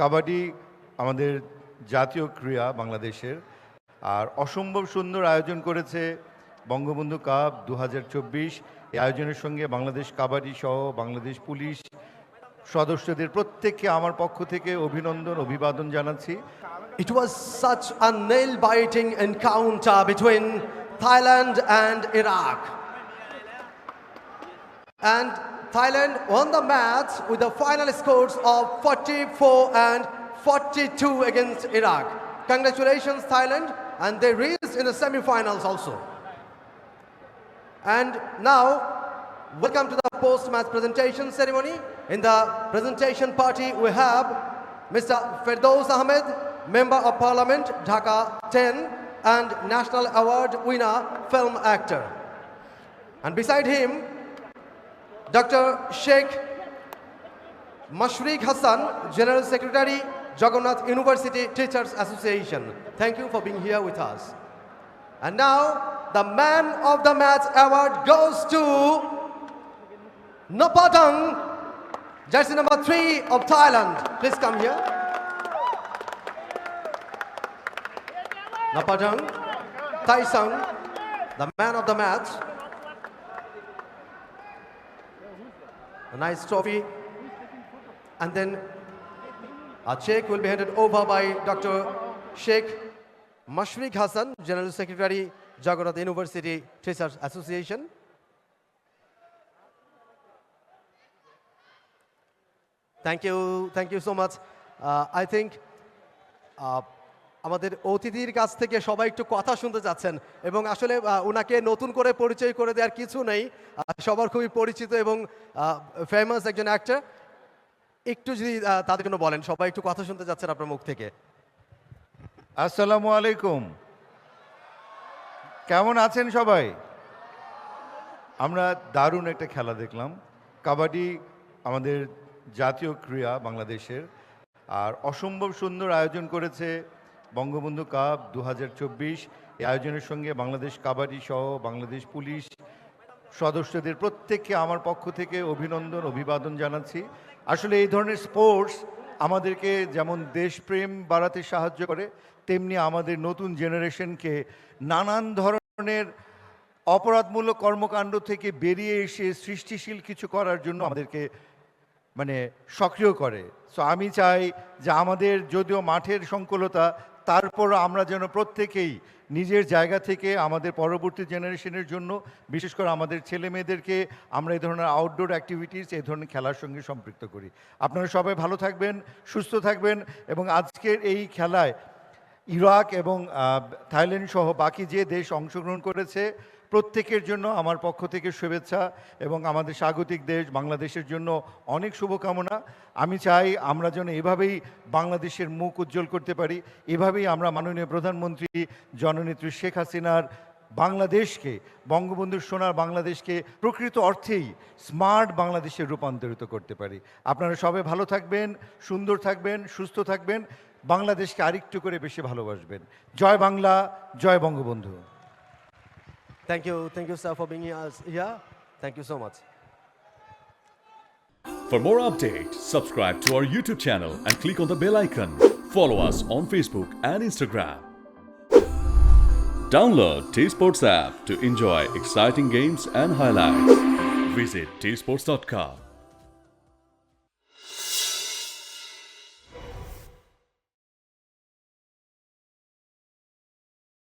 কাবাডি আমাদের জাতীয় ক্রীড়া বাংলাদেশের। আর অসম্ভব সুন্দর আয়োজন করেছে বঙ্গবন্ধু কাপ দু হাজার চব্বিশ। এই আয়োজনের সঙ্গে বাংলাদেশ কাবাডি সহ বাংলাদেশ পুলিশ সদস্যদের প্রত্যেককে আমার পক্ষ থেকে অভিনন্দন, অভিবাদন জানাচ্ছি। It was such a nail biting encounter between Thailand and Iraq. And Thailand won the match with the final scores of 44 and 42 against Iraq. Congratulations, Thailand, and they reached in the semi-finals also. And now, welcome to the post-match presentation ceremony. In the presentation party, we have Mr. Firdaus Ahmed, Member of Parliament, Dhaka 10, and National Award winner, film actor. And beside him, Dr. Sheikh Mashriq Hassan, General Secretary, Jagannath University Teachers Association. Thank you for being here with us. And now, the man of the match award goes to Nopatang, jersey number three of Thailand. Please come here. Nopatang, Thai Sang, the man of the match. A nice trophy. And then a check will be handed over by Dr. Sheikh Mashriq Hassan, General Secretary, Jagannath University Teachers Association. Thank you, thank you so much. Uh, I think uh, আমাদের অতিথির কাছ থেকে সবাই একটু কথা শুনতে যাচ্ছেন এবং আসলে ওনাকে নতুন করে পরিচয় করে দেওয়ার কিছু নেই। সবার খুবই পরিচিত এবং ফেমাস একজন অ্যাক্টর একটু যদি তাদের জন্য বলেন, সবাই একটু কথা শুনতে যাচ্ছেন আপনার মুখ থেকে। আসসালামু আলাইকুম। কেমন আছেন সবাই? আমরা দারুণ একটা খেলা দেখলাম। কাবাডি আমাদের জাতীয় ক্রীড়া বাংলাদেশের। আর অসম্ভব সুন্দর আয়োজন করেছে বঙ্গবন্ধু কাপ দু হাজার চব্বিশ এই আয়োজনের সঙ্গে বাংলাদেশ কাবাডি সহ বাংলাদেশ পুলিশ সদস্যদের প্রত্যেককে আমার পক্ষ থেকে অভিনন্দন, অভিবাদন জানাচ্ছি। আসলে এই ধরনের স্পোর্টস আমাদেরকে যেমন দেশপ্রেম বাড়াতে সাহায্য করে, তেমনি আমাদের নতুন জেনারেশনকে নানান ধরনের অপরাধমূলক কর্মকাণ্ড থেকে বেরিয়ে এসে সৃষ্টিশীল কিছু করার জন্য আমাদেরকে মানে সক্রিয় করে। সো আমি চাই যে আমাদের যদিও মাঠের সংকুলতা তারপর আমরা যেন প্রত্যেকেই নিজের জায়গা থেকে আমাদের পরবর্তী জেনারেশনের জন্য, বিশেষ করে আমাদের ছেলে মেয়েদেরকে আমরা এই ধরনের আউটডোর অ্যাক্টিভিটিস এই ধরনের খেলার সঙ্গে সম্পৃক্ত করি। আপনারা সবাই ভালো থাকবেন, সুস্থ থাকবেন এবং আজকের এই খেলায় ইরাক এবং থাইল্যান্ড সহ বাকি যে দেশ অংশগ্রহণ করেছে প্রত্যেকের জন্য আমার পক্ষ থেকে শুভেচ্ছা এবং আমাদের স্বাগতিক দেশ বাংলাদেশের জন্য অনেক শুভকামনা। আমি চাই আমরা যেন এভাবেই বাংলাদেশের মুখ উজ্জ্বল করতে পারি, এভাবেই আমরা মাননীয় প্রধানমন্ত্রী জননেত্রী শেখ হাসিনার বাংলাদেশকে, বঙ্গবন্ধুর সোনার বাংলাদেশকে প্রকৃত অর্থেই স্মার্ট বাংলাদেশে রূপান্তরিত করতে পারি। আপনারা সবাই ভালো থাকবেন, সুন্দর থাকবেন, সুস্থ থাকবেন, বাংলাদেশকে আরেকটু করে বেশি ভালোবাসবেন। জয় বাংলা, জয় Bangabandhu. Thank you. Thank you, sir, for being here. Thank you so much. For more updates, subscribe to our YouTube channel and click on the bell icon. Follow us on Facebook and Instagram. Download T Sports app to enjoy exciting games and highlights. Visit tsports.com.